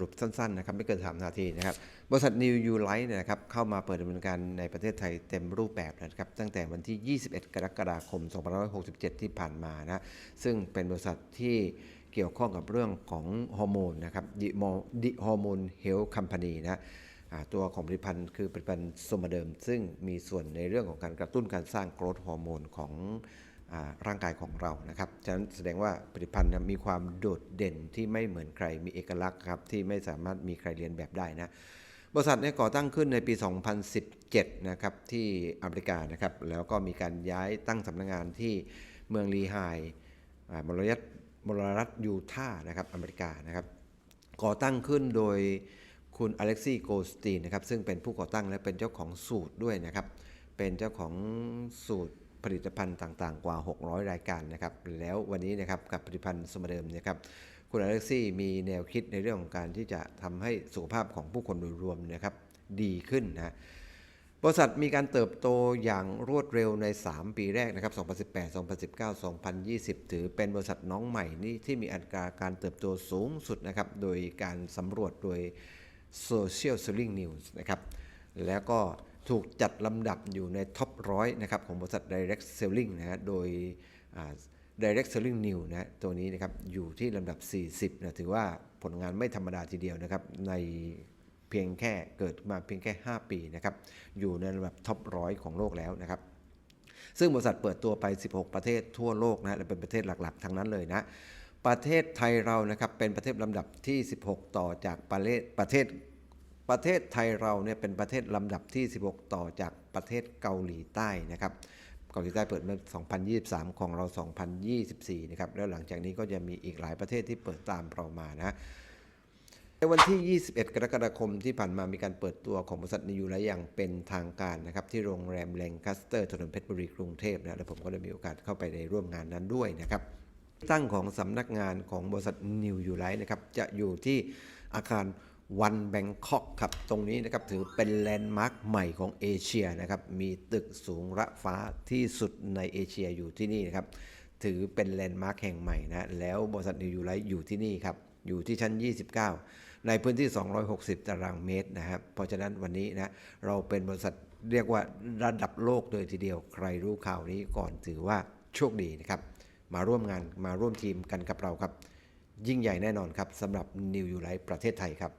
รุปสั้นๆนะครับไม่เกิน 3 นาทีนะครับบริษัท New U Light นะครับเข้ามาเปิดดำเนินการในประเทศไทยเต็มรูปแบบนะครับตั้งแต่วันที่ 21 กรกฎาคม 2567 ที่ผ่านมานะซึ่งเป็นบริษัทที่เกี่ยวข้องกับเรื่องของฮอร์โมนนะครับดิฮอร์โมนเฮลท์คัมพานีนะตัวของผลิตภัณฑ์คือผลิตภัณฑ์โซมาเดิม ซึ่งมีส่วนในเรื่องของการกระตุ้นการสร้างโกรทฮอร์โมนของ ร่างกายของเรานะครับ ฉะนั้นแสดงว่าผลิตภัณฑ์มีความโดดเด่นที่ไม่เหมือนใคร มีเอกลักษณ์ครับที่ไม่สามารถมีใครเรียนแบบได้นะ บริษัทเนี่ยก่อตั้งขึ้นในปี 2017 นะครับที่อเมริกานะครับ แล้วก็มีการย้ายตั้งสำนักงานที่เมืองลีไฮมลรัฐมลรัฐยูทาห์นะครับอเมริกานะครับ ก่อตั้งขึ้นโดยคุณอเล็กซี่โกสตีนนะครับซึ่งเป็นผู้ก่อตั้งและเป็นเจ้าของสูตรด้วยนะครับ เป็นเจ้าของสูตร ผลิตภัณฑ์ต่างๆ กว่า 600 รายการนะครับ แล้ววันนี้นะครับกับผลิตภัณฑ์สมเดิมนะครับคุณอเล็กซี่มีแนวคิดในเรื่องของการที่จะทำให้สุขภาพของผู้คนโดยรวมนะครับดีขึ้นนะบริษัทมีการเติบโตอย่างรวดเร็วใน 3 ปีแรกนะครับ 2018 2019 2020 ถือเป็นบริษัทน้องใหม่นี่ที่มีอัตราการเติบโตสูงสุดนะครับ โดยการสำรวจโดย Social Selling News นะครับ แล้วก็ ถูกจัดลำดับอยู่ในท็อปร้อยนะครับของบริษัท Direct Selling นะฮะโดย Direct Selling New นะฮะตัวนี้นะครับอยู่ที่ลำดับ 40นะถือว่าผลงานไม่ธรรมดาทีเดียวนะครับในเพียงแค่เกิดมาเพียงแค่ 5 ปีนะครับอยู่ในระดับท็อปร้อยของโลกแล้วนะครับซึ่งบริษัทเปิดตัวไป 16 ประเทศทั่วโลกนะและเป็นประเทศหลักๆ ทั้งนั้นเลยนะประเทศไทยเรานะครับเป็นประเทศลำดับที่ 16 ต่อจากประเทศประเทศ ประเทศไทยเราเนี่ยเป็นประเทศลำดับที่ 16 ต่อจากประเทศเกาหลีใต้นะครับเกาหลีใต้เปิดเมื่อ2023 ของเรา 2024 นะครับ แล้วหลังจากนี้ก็จะมีอีกหลายประเทศที่เปิดตามเรามานะในวันที่ 21 กรกฎาคมที่ผ่านมามีการเปิดตัวของบริษัทนิยูไลอย่างเป็นทางการนะครับ ที่โรงแรมแลงคัสเตอร์ถนนเพชรบุรีกรุงเทพนะและผมก็ได้มีโอกาสเข้าไปในร่วมงานนั้นด้วยนะครับ ตั้งของสำนักงานของบริษัทนิวยูไลนะครับจะอยู่ที่อาคาร วันแบงคอกครับ ตรงนี้นะครับถือเป็นแลนด์มาร์คใหม่ของเอเชียนะครับ มีตึกสูงระฟ้าที่สุดในเอเชียอยู่ที่นี่นะครับ ถือเป็นแลนด์มาร์คแห่งใหม่นะ แล้วบริษัทนิวยูไลอยู่ที่นี่ครับ อยู่ที่ชั้น 29 ในพื้นที่ 260 ตารางเมตรนะครับ เพราะฉะนั้นวันนี้นะ เราเป็นบริษัทเรียกว่าระดับโลกเลยทีเดียว ใครรู้ข่าวนี้ก่อนถือว่าโชคดีนะครับ มาร่วมงานมาร่วมทีมกันกับเราครับ ยิ่งใหญ่แน่นอนครับสำหรับ New u l i ประเทศไทยครับ